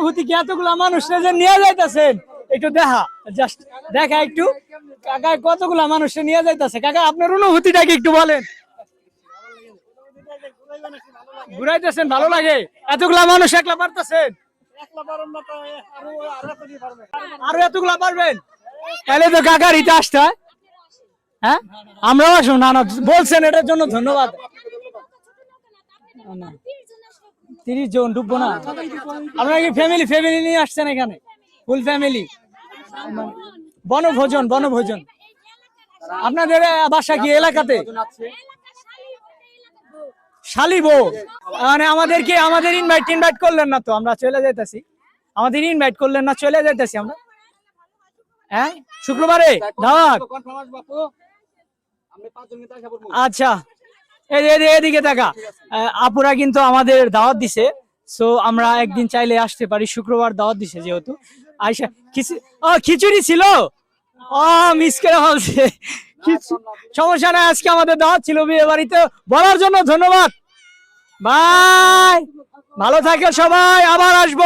অনুভূতি কি এতগুলা মানুষরা যে নিয়ে যাইতেছেন? একটু দেখা জাস্ট দেখা একটু। কাকা কতগুলা মানুষরা নিয়ে যাইতেছে? কাকা আপনার অনুভূতিটা কি একটু বলেন। ঘুরাইতেছেন ভালো লাগে? এতগুলা মানুষ একলা পারতেছেন? আরও এতগুলা পারবেন? তাহলে তো কাকার ইতিহাসটা হয়। হ্যাঁ? আমরাও আসুন না বলছেন এটার জন্য ধন্যবাদ। না, তিরিশ জন ডুববো না। আপনারা কি ফ্যামিলি ফ্যামিলি নিয়ে আসছেন এখানে? ফুল ফ্যামিলি বনভোজন বনভোজন। আপনাদের বাসা কি এলাকাতে? শালিবো মানে আমাদেরকে আমাদের ইনভাইট ইনভাইট করলেন না তো? আমরা চলে যাইতাছি। আমাদের ইনভাইট করলেন না চলে যাইতাছি আমরা। হ্যাঁ? শুক্রবারে? দাওয়াত আচ্ছা। এদিকে আহ, আপুরা কিন্তু আমাদের দাওয়াত দিছে। সো আমরা একদিন চাইলে আসতে পারি। শুক্রবার দাওয়াত দিছে যেহেতু। ও খিচুড়ি ছিল? ও মিস করে সমস্যা নাই আজকে আমাদের দাওয়াত ছিল বিয়ে বাড়িতে। বলার জন্য ধন্যবাদ। বাই ভালো থাকে সবাই আবার আসব।